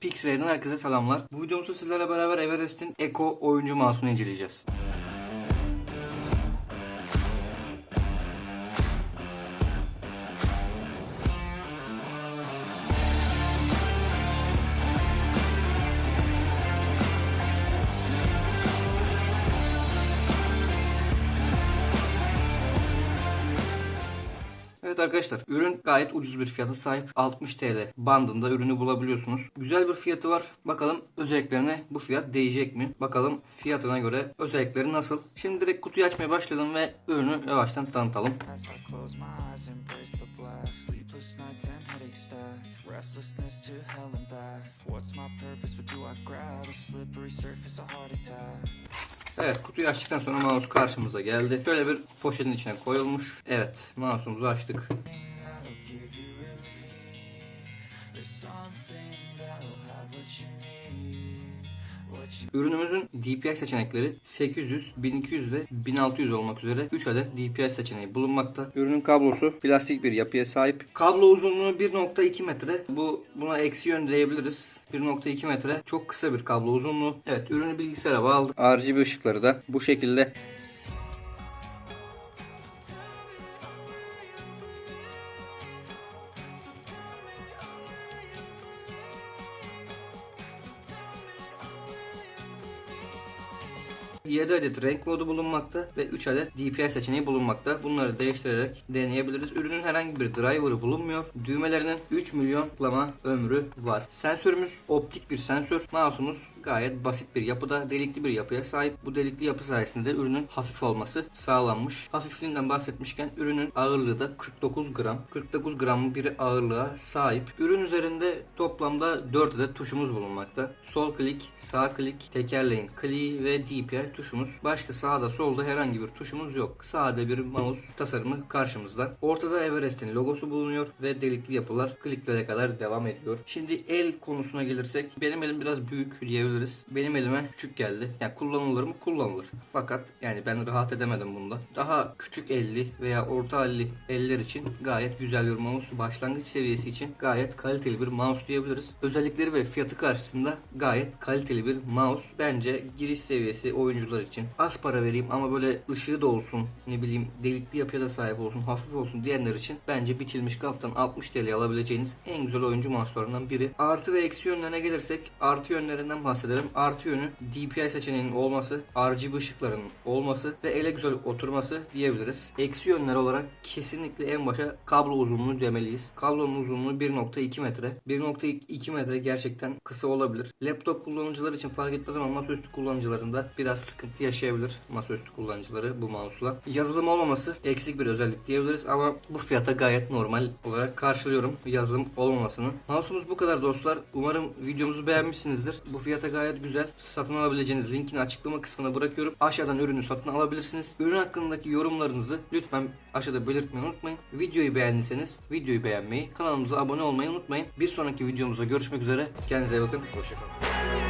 Pixware'den herkese selamlar. Bu videomuzda sizlerle beraber Everest'in Eco oyuncu mouse'unu inceleyeceğiz. Evet arkadaşlar ürün gayet ucuz bir fiyata sahip 60 TL bandında ürünü bulabiliyorsunuz. Güzel bir fiyatı var. Bakalım özelliklerine bu fiyat değecek mi? Bakalım fiyatına göre özellikleri nasıl? Şimdi direkt kutuyu açmaya başlayalım ve ürünü yavaştan tanıtalım. Evet kutuyu açtıktan sonra mouse karşımıza geldi. Şöyle bir poşetin içine koyulmuş. Evet mouse'umuzu açtık. Something that'll have what you need. Ürünümüzün DPI seçenekleri 800, 1200 ve 1600 olmak üzere 3 adet DPI seçeneği bulunmakta. Ürünün kablosu plastik bir yapıya sahip. Kablo uzunluğu 1.2 metre. Bu buna eksi yön diyebiliriz. 1.2 metre. Çok kısa bir kablo uzunluğu. Evet ürünü bilgisayara bağladık. RGB ışıkları da bu şekilde. ...7 adet renk modu bulunmakta ve 3 adet DPI seçeneği bulunmakta. Bunları değiştirerek deneyebiliriz. Ürünün herhangi bir driver'ı bulunmuyor. Düğmelerinin 3 milyon tıklama ömrü var. Sensörümüz optik bir sensör. Mouse'umuz gayet basit bir yapıda, delikli bir yapıya sahip. Bu delikli yapı sayesinde ürünün hafif olması sağlanmış. Hafifliğinden bahsetmişken ürünün ağırlığı da 49 gram. 49 gram bir ağırlığa sahip. Ürün üzerinde toplamda 4 adet tuşumuz bulunmakta. Sol klik, sağ klik, tekerleğin kliği ve DPI tuşumuz. Başka sağda solda herhangi bir tuşumuz yok. Sade bir mouse tasarımı karşımızda. Ortada Everest'in logosu bulunuyor ve delikli yapılar kliklere kadar devam ediyor. Şimdi el konusuna gelirsek benim elim biraz büyük diyebiliriz. Benim elime küçük geldi. Yani kullanılır mı? Kullanılır. Fakat yani ben rahat edemedim bunda. Daha küçük elli veya orta elli eller için gayet güzel bir mouse. Başlangıç seviyesi için gayet kaliteli bir mouse diyebiliriz. Özellikleri ve fiyatı karşısında gayet kaliteli bir mouse. Bence giriş seviyesi oyuncular için az para vereyim ama böyle ışığı da olsun ne bileyim delikli yapıya da sahip olsun hafif olsun diyenler için bence biçilmiş kaftan 60 TL alabileceğiniz en güzel oyuncu mouse'larından biri. Artı ve eksi yönlerine gelirsek artı yönlerinden bahsedelim. Artı yönü DPI seçeneğinin olması, RGB ışıklarının olması ve ele güzel oturması diyebiliriz. Eksi yönler olarak kesinlikle en başa kablo uzunluğu demeliyiz. Kablonun uzunluğu 1.2 metre. 1.2 metre gerçekten kısa olabilir. Laptop kullanıcılar için fark etmez ama masaüstü kullanıcılarında biraz sıkıntı yaşayabilir masaüstü kullanıcıları bu mouse'la. Yazılım olmaması eksik bir özellik diyebiliriz ama bu fiyata gayet normal olarak karşılıyorum yazılım olmamasını. Mouse'umuz bu kadar dostlar. Umarım videomuzu beğenmişsinizdir. Bu fiyata gayet güzel. Satın alabileceğiniz linkini açıklama kısmına bırakıyorum. Aşağıdan ürünü satın alabilirsiniz. Ürün hakkındaki yorumlarınızı lütfen aşağıda belirtmeyi unutmayın. Videoyu beğendiyseniz videoyu beğenmeyi, kanalımıza abone olmayı unutmayın. Bir sonraki videomuzda görüşmek üzere. Kendinize bakın. Hoşçakalın.